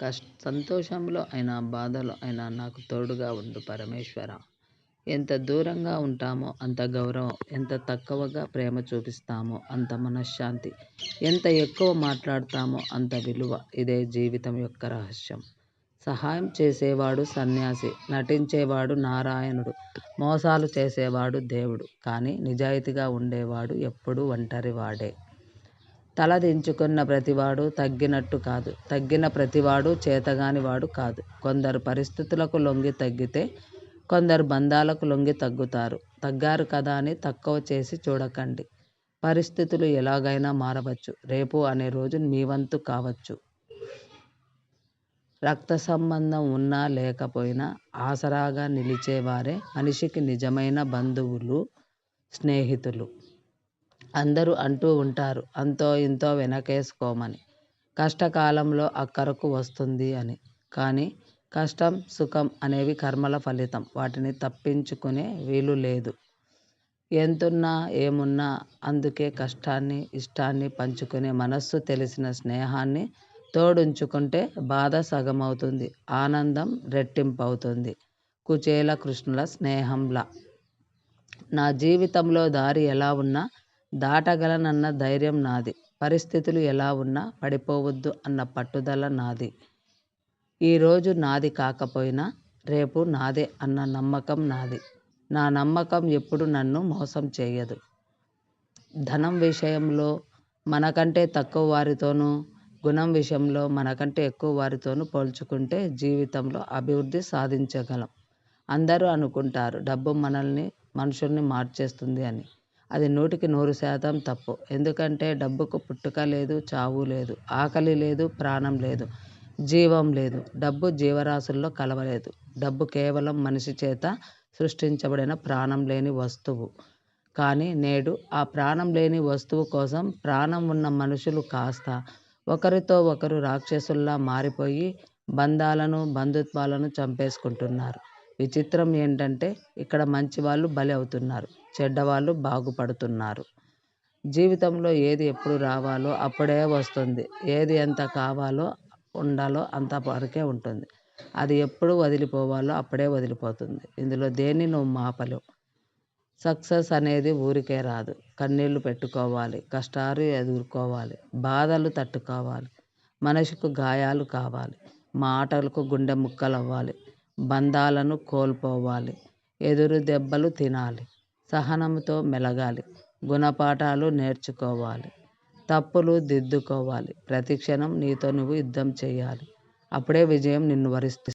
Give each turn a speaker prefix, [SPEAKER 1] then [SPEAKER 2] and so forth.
[SPEAKER 1] కష్ట సంతోషంలో అయినా బాధలో అయినా నాకు తోడుగా ఉండు పరమేశ్వర. ఎంత దూరంగా ఉంటామో అంత గౌరవం ఎంత తక్కువగా ప్రేమ చూపిస్తామో అంత మనశ్శాంతి. ఎంత ఎక్కువ మాట్లాడతామో అంత విలువ. ఇదే జీవితం యొక్క రహస్యం. సహాయం చేసేవాడు సన్యాసి నటించేవాడు నారాయణుడు మోసాలు చేసేవాడు దేవుడు. కానీ నిజాయితీగా ఉండేవాడు ఎప్పుడూ ఒంటరివాడే. తలదించుకున్న ప్రతివాడు తగ్గినట్టు కాదు. తగ్గిన ప్రతివాడు చేతగానివాడు కాదు. కొందరు పరిస్థితులకు లొంగి తగ్గితే కొందరు బంధాలకు లొంగి తగ్గుతారు. తగ్గారు కదా అని తక్కువ చేసి చూడకండి. పరిస్థితులు ఎలాగైనా మారవచ్చు. రేపు అనే రోజు మీ వంతు కావచ్చు. రక్త సంబంధం ఉన్నా లేకపోయినా ఆసరాగా నిలిచేవారే మనిషికి నిజమైన బంధువులు స్నేహితులు. అందరూ అంటూ ఉంటారు అంతో ఇంతో వెనకేసుకోమని. కష్టకాలంలో అక్కరకు వస్తుంది అని. కానీ కష్టం సుఖం అనేవి కర్మల ఫలితం. వాటిని తప్పించుకునే వీలు లేదు. ఎంతున్నా ఏమున్నా అందుకే కష్టాన్ని ఇష్టాన్ని పంచుకునే మనస్సు తెలిసిన స్నేహాన్ని తోడుంచుకుంటే బాధ సగమవుతుంది. ఆనందం రెట్టింపవుతుంది. కుచేల కృష్ణుల స్నేహంలా. నా జీవితంలో దారి ఎలా ఉన్నా దాటగలనన్న ధైర్యం నాది. పరిస్థితులు ఎలా ఉన్నా పడిపోవద్దు అన్న పట్టుదల నాది. ఈరోజు నాది కాకపోయినా రేపు నాదే అన్న నమ్మకం నాది. నా నమ్మకం ఎప్పుడు నన్ను మోసం చేయదు. ధనం విషయంలో మనకంటే తక్కువ వారితోనూ గుణం విషయంలో మనకంటే ఎక్కువ వారితోనూ పోల్చుకుంటే జీవితంలో అభివృద్ధి సాధించగలం. అందరూ అనుకుంటారు డబ్బు మనల్ని మనుషుల్ని మార్చేస్తుంది అని. అది నూటికి నూరు శాతం తప్పు. ఎందుకంటే డబ్బుకు పుట్టుక లేదు చావు లేదు ఆకలి లేదు ప్రాణం లేదు జీవం లేదు. డబ్బు జీవరాశుల్లో కలవలేదు. డబ్బు కేవలం మనిషి చేత సృష్టించబడిన ప్రాణం లేని వస్తువు. కానీ నేడు ఆ ప్రాణం లేని వస్తువు కోసం ప్రాణం ఉన్న మనుషులు కాస్త ఒకరితో ఒకరు రాక్షసుల్లా మారిపోయి బంధాలను బంధుత్వాలను చంపేసుకుంటున్నారు. విచిత్రం ఏంటంటే ఇక్కడ మంచి వాళ్ళు బలి అవుతున్నారు చెడ్డవాళ్ళు బాగుపడుతున్నారు. జీవితంలో ఏది ఎప్పుడు రావాలో అప్పుడే వస్తుంది. ఏది ఎంత కావాలో ఉండాలో అంత వరకే ఉంటుంది. అది ఎప్పుడు వదిలిపోవాలో అప్పుడే వదిలిపోతుంది. ఇందులో దేన్ని నువ్వు మాపలేవు. సక్సెస్ అనేది ఊరికే రాదు. కన్నీళ్ళు పెట్టుకోవాలి కష్టాలు ఎదుర్కోవాలి బాధలు తట్టుకోవాలి. మనిషికి గాయాలు కావాలి మాటలకు గుండె ముక్కలు అవ్వాలి బంధాలను కోల్పోవాలి. ఎదురు దెబ్బలు తినాలి. సహనంతో మెలగాలి. గుణపాఠాలు నేర్చుకోవాలి. తప్పులు దిద్దుకోవాలి. ప్రతిక్షణం నీతో నువ్వు యుద్ధం చేయాలి. అప్పుడే విజయం నిన్ను వరిస్తుంది.